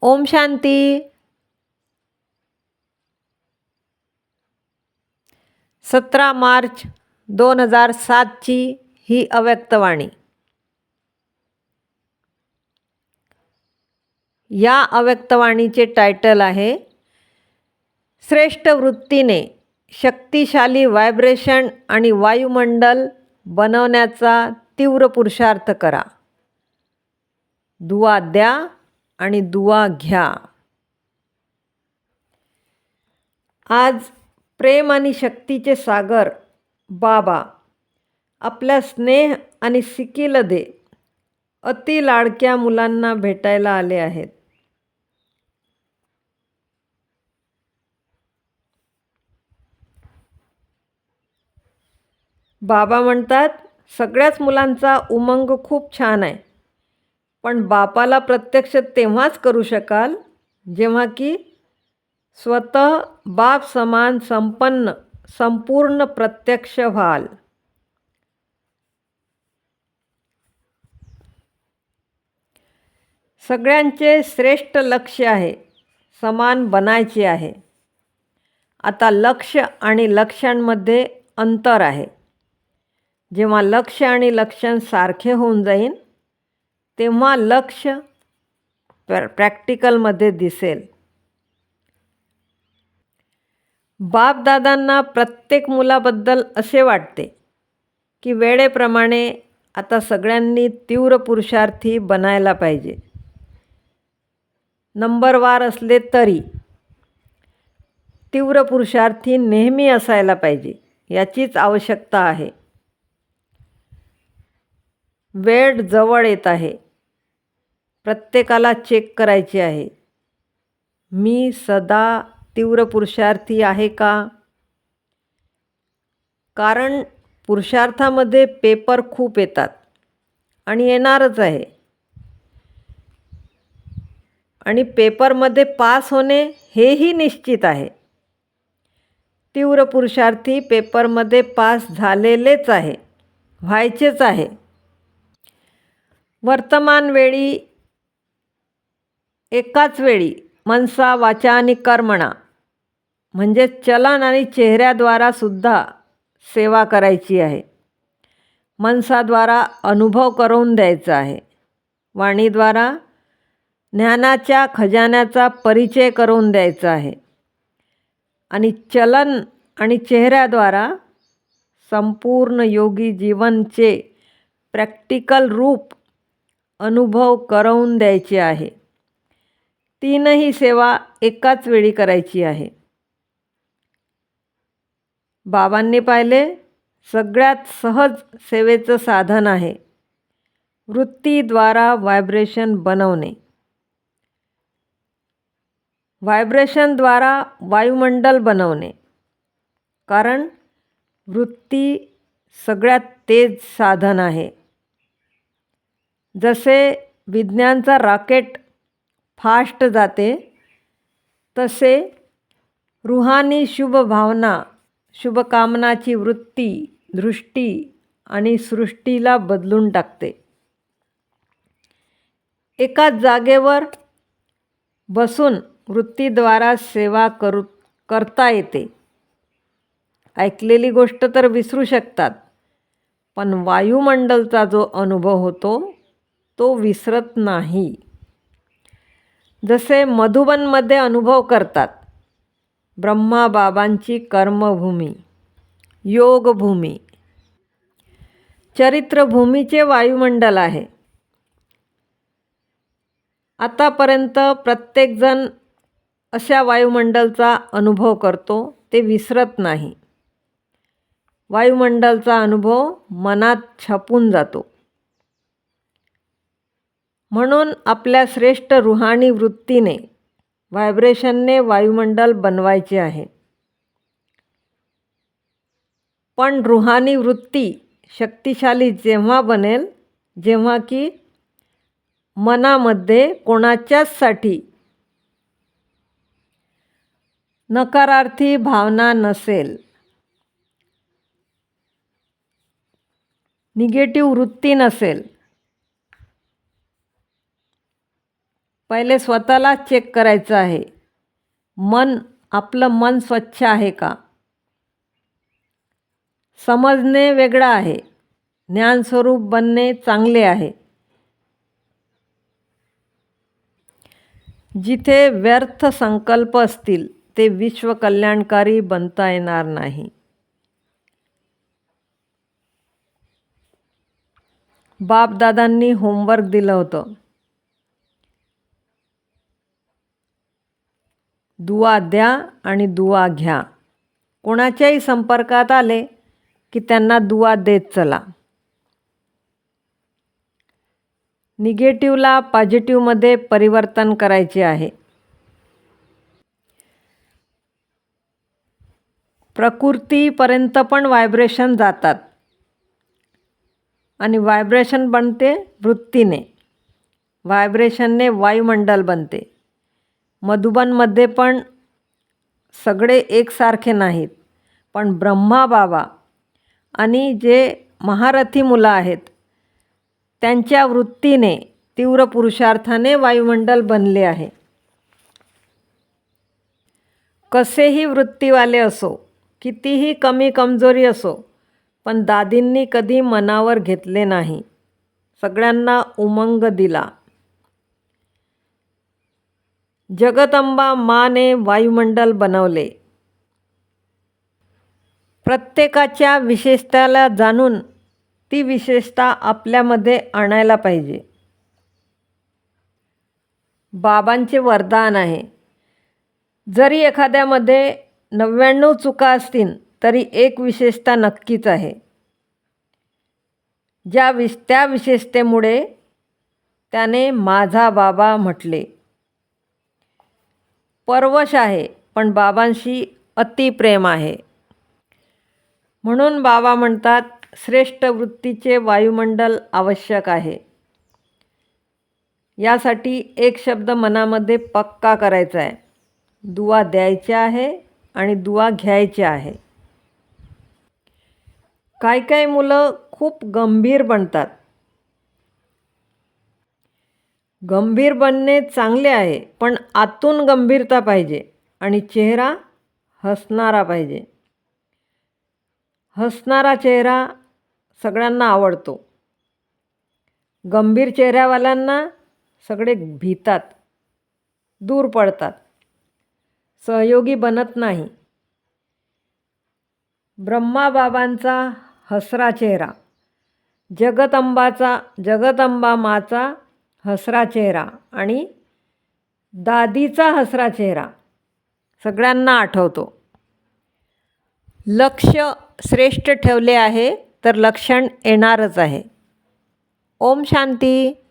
ओम शांती. सतरा मार्च दोन हजार सातची ही अव्यक्तवाणी या अव्यक्तवाणीचे टायटल आहे श्रेष्ठ वृत्तीने शक्तिशाली व्हायब्रेशन आणि वायुमंडल बनवण्याचा तीव्र पुरुषार्थ करा. दुवा द्या. आणि दुवा घ्या. आज प्रेम आणि शक्तीचे सागर बाबा आपल्या स्नेह आणि सिकिलदे अति लाडक्या मुलांना भेटायला आले आहेत. बाबा म्हणतात सगळ्याच मुलांचा उमंग खूप छान आहे. पण बापाला प्रत्यक्ष तेव्हाच करू शकाल जेव्हा की स्वतः बाप समान संपन्न संपूर्ण प्रत्यक्ष व्हाल. सगळ्यांचे श्रेष्ठ लक्ष आहे समान बनायचे आहे. आता लक्ष आणि लक्षांमध्ये अंतर आहे. जेव्हा लक्ष आणि लक्षण सारखे होऊन जाईन तेव्हा लक्ष प्र प्रॅक्टिकलमध्ये दिसेल. बापदादांना प्रत्येक मुलाबद्दल असे वाटते की वेळेप्रमाणे आता सगळ्यांनी तीव्र पुरुषार्थी बनायला पाहिजे. नंबरवार असले तरी तीव्र पुरुषार्थी नेहमी असायला पाहिजे याचीच आवश्यकता आहे. वेळ जवळ येत आहे. प्रत्येकाला चेक करायचे आहे. मी सदा तीव्र पुरुषार्थी आहे का? कारण पुरुषार्थामध्ये पेपर खूप येतात आणि येणारच आहे. आणि पेपरमध्ये पास होणे हेही निश्चित आहे. तीव्र पुरुषार्थी पेपरमध्ये पास झालेलेच आहे व्हायचेच आहे. वर्तमान वेळी एकाच वेळी मनसा वाचा आणि कर्मणा म्हणजे चलन आणि चेहऱ्याद्वारा सुद्धा सेवा करायची आहे. मनसाद्वारा अनुभव करून द्यायचा आहे. वाणीद्वारा ज्ञानाच्या खजान्याचा परिचय करून द्यायचा आहे. आणि चलन आणि चेहऱ्याद्वारा संपूर्ण योगी जीवनचे प्रॅक्टिकल रूप अनुभव करवून द्यायचे आहे. तीनही सेवा एकाच वेळी करायची आहे. बाबांनी पाहिले सगळ्यात सहज सेवेचं साधन आहे. वृत्तीद्वारा व्हायब्रेशन बनवणे. व्हायब्रेशनद्वारा वायुमंडल बनवणे. कारण वृत्ती सगळ्यात तेज साधन आहे. जसे विज्ञानचा रॉकेट फास्ट जाते. तसे रुहानी शुभ भावना शुभकामनाची वृत्ती दृष्टी आणि सृष्टीला बदलून टाकते. एकाच जागेवर बसून वृत्तीद्वारा सेवा करू करता येते. ऐकलेली गोष्ट तर विसरू शकतात पण वायुमंडलचा जो अनुभव होतो तो विसरत नाही. जसे मधुबनमध्ये अनुभव करतात ब्रह्माबाबांची कर्मभूमी योगभूमी. चरित्रभूमीचे वायुमंडल आहे. आतापर्यंत प्रत्येकजण अशा वायुमंडलचा अनुभव करतो ते विसरत नाही. वायुमंडलचा अनुभव मनात छपून जातो. म्हणून आपल्या श्रेष्ठ रुहानी वृत्तीने व्हायब्रेशनने वायुमंडल बनवायचे आहे. पण रुहानी वृत्ती शक्तिशाली जेव्हा बनेल जेव्हा की मनामध्ये कोणाच्याचसाठी नकारार्थी भावना नसेल. निगेटिव्ह वृत्ती नसेल. पहिले स्वतःला चेक करायचं आहे. मन आपलं मन स्वच्छ आहे का? समजणे वेगळं आहे. ज्ञानस्वरूप बनणे चांगले आहे. जिथे व्यर्थ संकल्प असतील ते विश्वकल्याणकारी बनता येणार नाही. बापदादांनी होमवर्क दिलं होतं. दुवा द्या आणि दुवा घ्या. कोणाच्याही संपर्कात आले की त्यांना दुवा देत चला. निगेटिव्हला पॉझिटिव्हमध्ये परिवर्तन करायचे आहे. प्रकृतीपर्यंत पण व्हायब्रेशन जातात. आणि व्हायब्रेशन बनते वृत्तीने. व्हायब्रेशनने वायुमंडल बनते. मधुबनमध्ये पण सगळे एकसारखे नाहीत. पण ब्रह्मा बाबा आणि जे महारथी मुलं आहेत त्यांच्या वृत्तीने तीव्र पुरुषार्थाने वायुमंडल बनले आहे. कसेही वृत्तीवाले असो कितीही कमी कमजोरी असो पण दादींनी कधी मनावर घेतले नाही. सगळ्यांना उमंग दिला. जगदंबा माने वायुमंडल बनवले. प्रत्येकाच्या विशेषताला जाणून ती विशेषता आपल्यामध्ये आणायला पाहिजे. बाबांचे वरदान आहे. जरी एखाद्यामध्ये नव्याण्णव चुका असतील तरी एक विशेषता नक्कीच आहे. ज्या विश त्या विशेषतेमुळे त्याने माझा बाबा म्हटले. परवश आहे पण बाबांशी अतिप्रेम आहे. म्हणून बाबा म्हणतात श्रेष्ठ वृत्तीचे वायुमंडल आवश्यक आहे. यासाठी एक शब्द मनामध्ये पक्का करायचा आहे. दुवा द्यायचा आहे आणि दुवा घ्यायचे आहे. काही काही मुलं खूप गंभीर बनतात. गंभीर बनणे चांगले आहे पण आतून गंभीरता पाहिजे आणि चेहरा हसणारा पाहिजे. हसणारा चेहरा सगळ्यांना आवडतो. गंभीर चेहऱ्यावाल्यांना सगळे भीतात दूर पडतात सहयोगी बनत नाही. ब्रह्माबाबांचा हसरा चेहरा जगदंबाचा जगदंबा माचा हसरा चेहरा आणि दादीचा हसरा चेहरा सगळ्यांना आठवतो. लक्ष श्रेष्ठ ठेवले आहे तर लक्षण येणारच आहे. ओम शांती.